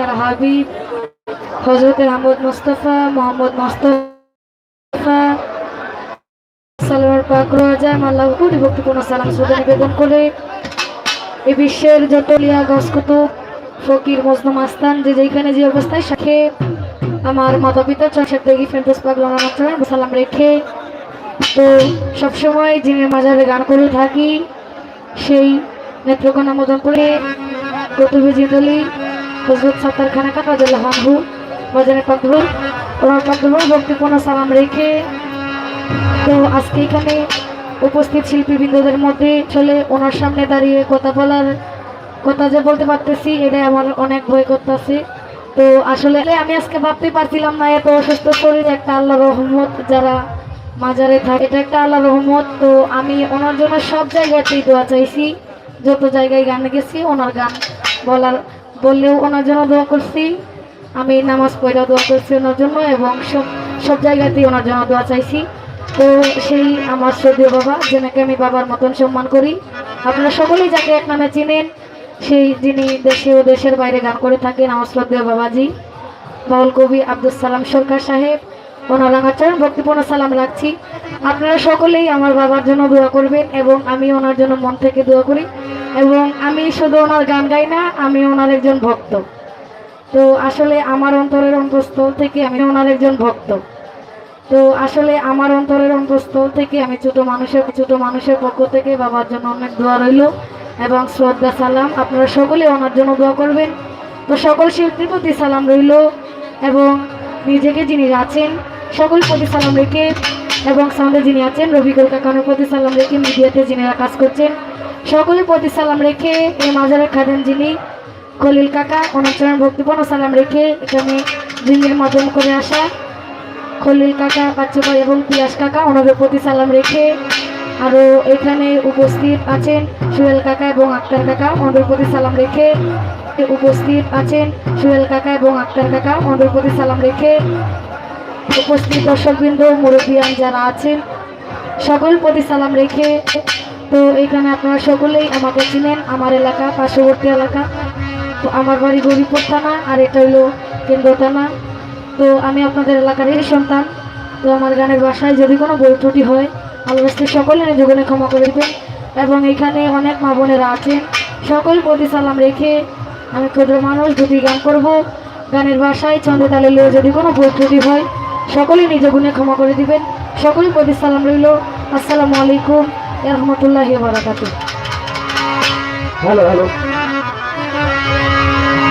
Pair Habib হজরত আহমদ মোস্তফা, মোহাম্মদ মোস্তফা, সালোয়ার পাক রোজা মাল্লাহ কোটি ভক্তিপূর্ণ সালাম শ্রদ্ধা নিবেদন করে এই বিশ্বের যত লিয়া গসকুতু ফকির মজনু মাস্তান যে যেখানে যে অবস্থায় সাথে আমার মাতা পিতা চর্ষাক দেখি পাক লালাম সালাম রেখে তো সবসময় যিনি মাজারে গান করে থাকি, সেই নেত্রকোনা মদন করে কতুবে জিন্দলি হজরত সাত্তার খানা কাকাজুল্লাহ হানহু বাজারে পাকবুল ওনার পাকবুল ভক্তিপূর্ণ সালাম রেখে তো আজকে এখানে উপস্থিত শিল্পীবৃন্দদের মধ্যে চলে ওনার সামনে দাঁড়িয়ে কথা বলার কথা যে বলতে পারতেছি, এটা আমার অনেক ভয় করতেছে। তো আসলে আমি আজকে ভাবতে পারছিলাম না, এত অসুস্থ শরীর একটা আল্লাহ রহমত যারা মাজারে থাকে, এটা একটা আল্লাহ রহমত। তো আমি ওনার জন্য সব জায়গাতেই দোয়া চাইছি, যত জায়গায় গান গেছি, ওনার গান বলার বললেও ওনার জন্য দোয়া করছি। আমি নামাজ পড়া দোয়া করছি ওনার জন্য এবং সব সব জায়গাতেই ওনার জন্য দোয়া চাইছি। তো সেই আমার শ্রদ্ধেয় বাবা, যেনাকে আমি বাবার মতন সম্মান করি, আপনারা সকলেই যাকে এক নামে চিনেন, সেই যিনি দেশে ও দেশের বাইরে গান করে থাকেন, আমার শ্রদ্ধেয় বাবাজি, বাউল কবি আব্দুল সালাম সরকার সাহেব, ওনার রাঙাচরণ ভক্তিপূর্ণ সালাম রাখছি। আপনারা সকলেই আমার বাবার জন্য দোয়া করবেন এবং আমি ওনার জন্য মন থেকে দোয়া করি। এবং আমি শুধু ওনার গান গাই না, আমি ওনার একজন ভক্ত। তো আসলে আমার অন্তরের অন্তঃস্থল থেকে আমি ওনার একজন ভক্ত। তো আসলে আমার অন্তরের অন্তঃস্থল থেকে আমি ছোট মানুষের ছোট মানুষের পক্ষ থেকে বাবার জন্য অনেক দোয়া রইল এবং শ্রদ্ধা, সালাম। আপনারা সকলে ওনার জন্য দোয়া করবেন। তো সকল শিল্পীর প্রতি সালাম রইল এবং নিজেকে যিনি আছেন, সকল প্রতি সালাম রেখে এবং সামনে যিনি আছেন রবিকুল কাকানোর প্রতি সালাম রেখে মিডিয়াতে যিনিরা কাজ করছেন সকলের প্রতি সালাম রেখে এই মাজারে খাদেন যিনি খলিল কাকা অনুচরণ ভক্তিপূর্ণ সালাম রেখে এখানে জিঙ্গের মাধ্যম করে আসা খলিল কাকা, বাচ্চু ভাই এবং পিয়াস কাকা, ওনাদের প্রতি সালাম রেখে আরও এখানে উপস্থিত আছেন সুহেল কাকা এবং আক্তার কাকা, ওনাদের প্রতি সালাম রেখে উপস্থিত আছেন সুহেল কাকা এবং আক্তার কাকা, ওনাদের প্রতি সালাম রেখে উপস্থিত দর্শকবৃন্দ মুরব্বিয়ান যারা আছেন সকল প্রতি সালাম রেখে তো এখানে আপনারা সকলেই আমাকে চিনেন, আমার এলাকা, পার্শ্ববর্তী এলাকা। তো আমার বাড়ি গরিপুর থানা, আর এটা হলো কেন্দ্র থানা। তো আমি আপনাদের এলাকারই সন্তান। তো আমার গানের বাসায় যদি কোনো বই ত্রুটি হয় আল্লাহ রাস্তে সকলে নিজগুণে ক্ষমা করে দেবেন। এবং এখানে অনেক মা বোনেরা আছেন। সকল প্রতি সালাম রেখে আমি ক্ষুদ্র মানুষ, দুটি গান করব। গানের বাসায় ছন্দে তালে লিয়ে যদি কোনো বই ত্রুটি হয় সকলেই নিজ গুণে ক্ষমা করে দিবেন। সকলের প্রতি সালাম রইল। আসসালামু আলাইকুম। রহমতুল্লাহ বারাকাতু হ্যালো হ্যালো।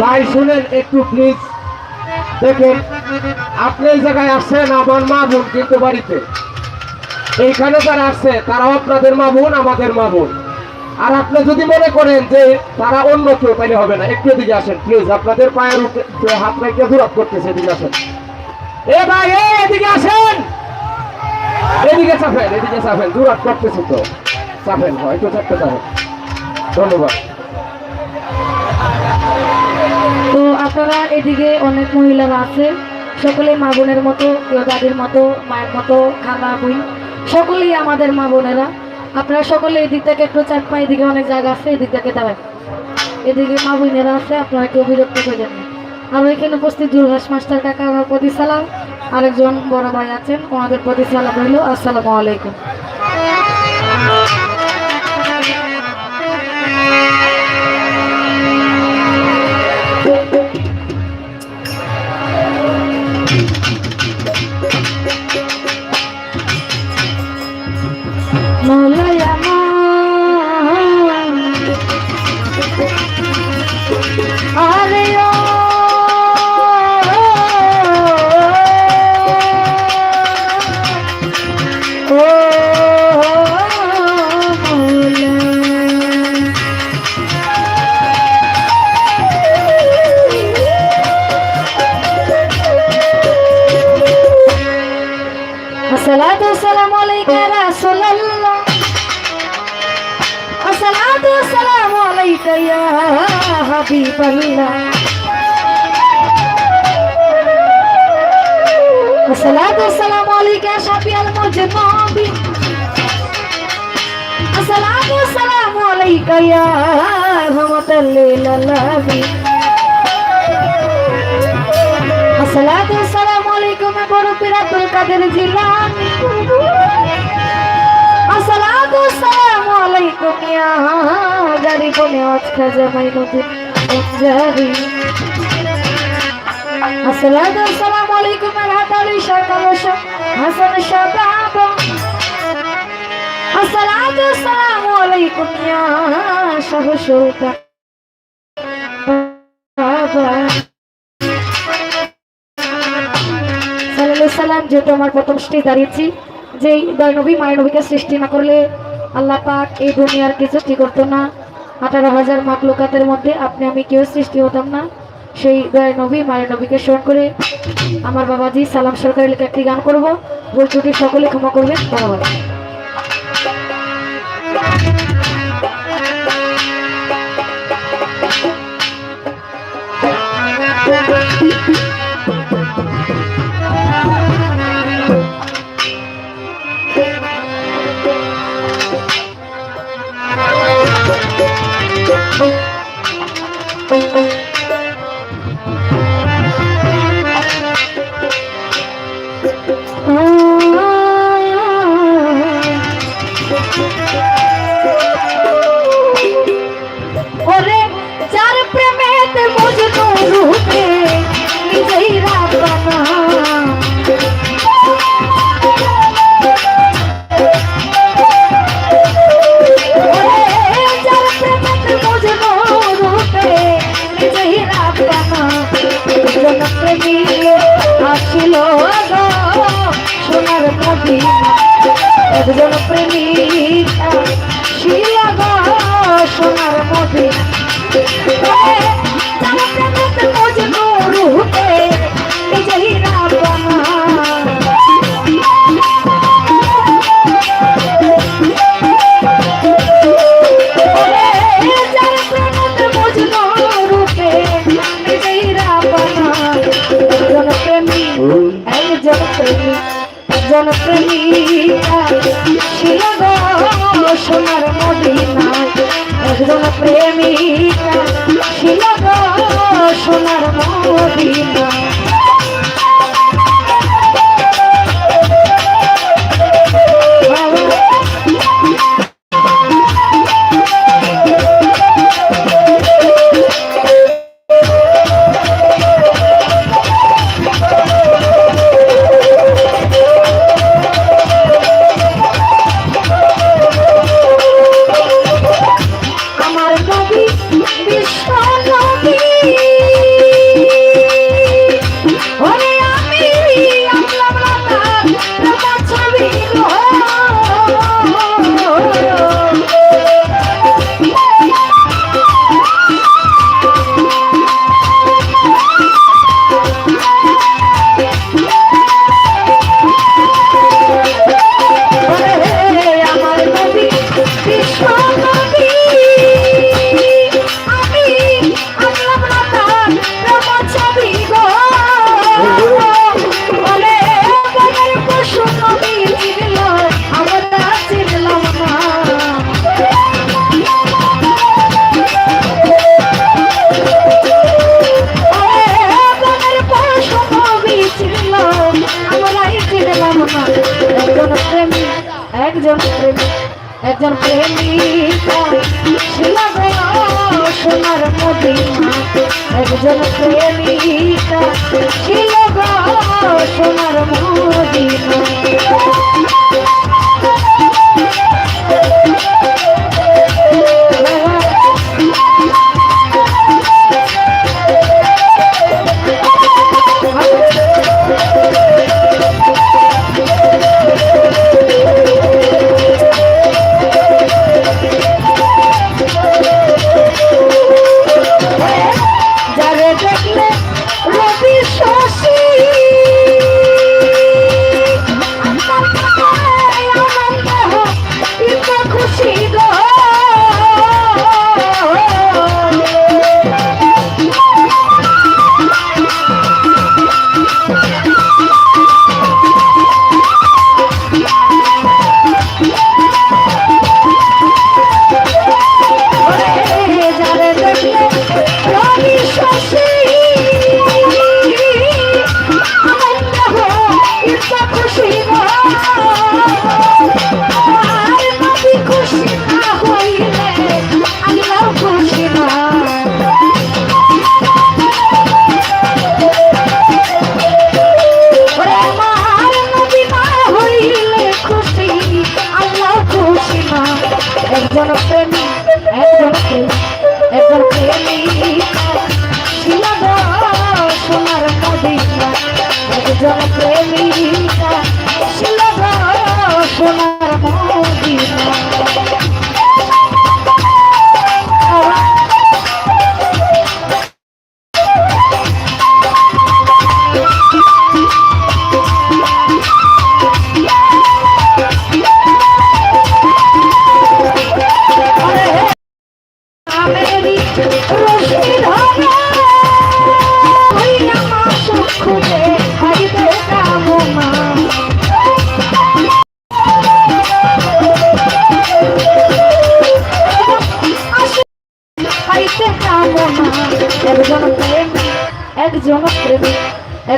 ভাই, শুনেন একটু প্লিজ দেখেন, আপনি এই জায়গায় আসছেন আমার মা বোন কিন্তু বাড়িতে। এইখানে যারা আসছে, তারাও আপনাদের মা বোন, আমাদের মা বোন। আর আপনি যদি মনে করেন যে তারা অন্য কেউ, তাহলে হবে না। একটু এদিকে আসেন প্লিজ আপনাদের পায়ের হাত রেখে দূরাত করতেছে, এদিকে আসেন। এ ভাই এদিকে আসেন! এদিকে এদিকে করতেছে তো। ধন্যবাদ। তো আপনারা এদিকে অনেক মহিলারা আছে। সকলেই মা বোনের মতো, কেউ দাদির মতো, মায়ের মতো, খালা, বোন। সকলেই আমাদের মা বোনেরা। আপনারা সকলে এদিক থেকে একটু চাপ এদিকে অনেক জায়গা আছে, এদিক থেকে দাঁড়ায় এদিকে মা বোনেরা আছে, আপনারা কেউ বিরক্ত করবেন না। আর এখানে উপস্থিত জুলহাস মাস্টার কাকা, আমার প্রতি সালাম। আরেকজন বড় ভাই আছেন ওনাদের প্রতি সালাম রইল। আসসালামু আলাইকুম। والسلام عليك يا رسول الله الصلاة والسلام عليك يا حبيب الله الصلاة والسلام عليك يا شفيع المذنبين الصلاة والسلام عليك يا رحمة للعالمين الصلاة والسلام বড় পীর আব্দুল কাদের জিলানী আসসালাতু আসসালামু আলাইকুম ইয়া গারি বনে আজ খাজা মাইনুদ্দিন জারি আসসালাতু আসসালামু আলাইকুম রাহাত আলী সরকার হাসান শাবাব আসসালাতু আসসালামু আলাইকুম ইয়া শাহ বাবা সাল্লাম যেহেতু আমার প্রথম স্টেজ দাঁড়িয়েছি যে দয়নবী মায়ের নবীকে সৃষ্টি না করলে আল্লাহ পাক এই দুনিয়ার কি সৃষ্টি করতো না। আঠারো হাজার মাকলুকাতের মধ্যে আপনি, আমি কেউ সৃষ্টি হতাম না। সেই দয় নবী মায়ের নবীকে স্মরণ করে আমার বাবাজি সালাম সরকারের লেখা একটি গান করব। ভুল সকলে ক্ষমা করবেন। ধন্যবাদ। একজন প্রেমী একজন প্রেমিকা ছিল সোনার একজন প্রেমিকা ছিল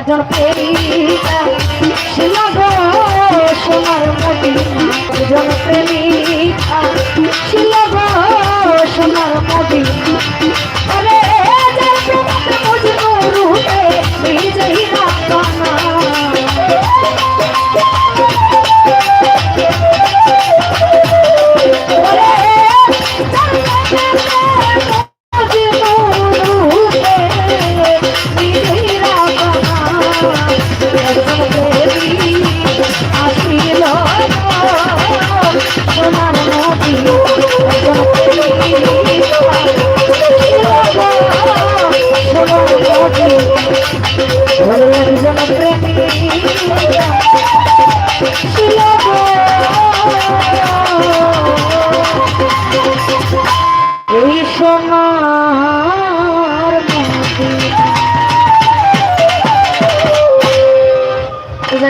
i don't pay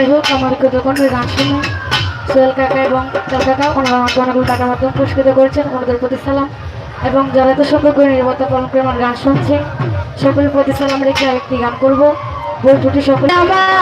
যাই হোক আমাদেরকে যখন ওই গান শুনে সোহেল কাকা এবং চাল কাকা, ওনারা আমাকে অনেকগুলো টাকার মাধ্যমে পুরস্কৃত করেছেন। ওনাদের প্রতি সালাম। এবং যারা তো সঙ্গে করে নিরাপত্তা পালন করে আমার গান শুনছে, সকলের প্রতি সালাম রেখে আরেকটি গান করব। বই দুটি সকল আমার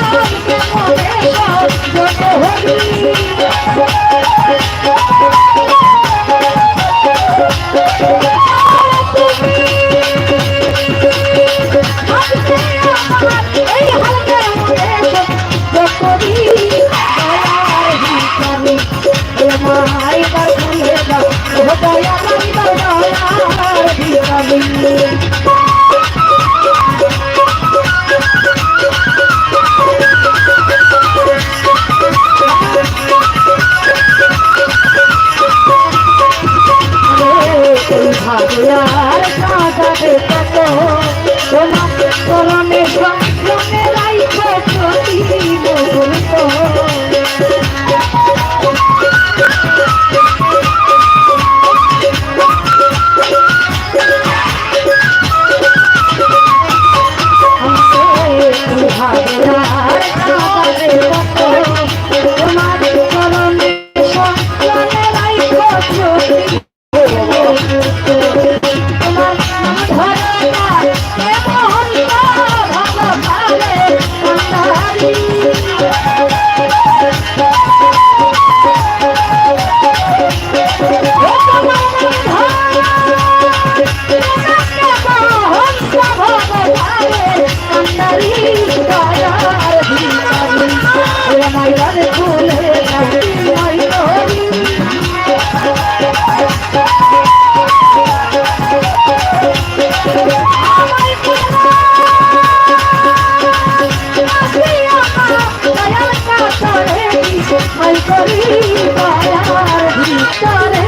Oh, Thank you. করে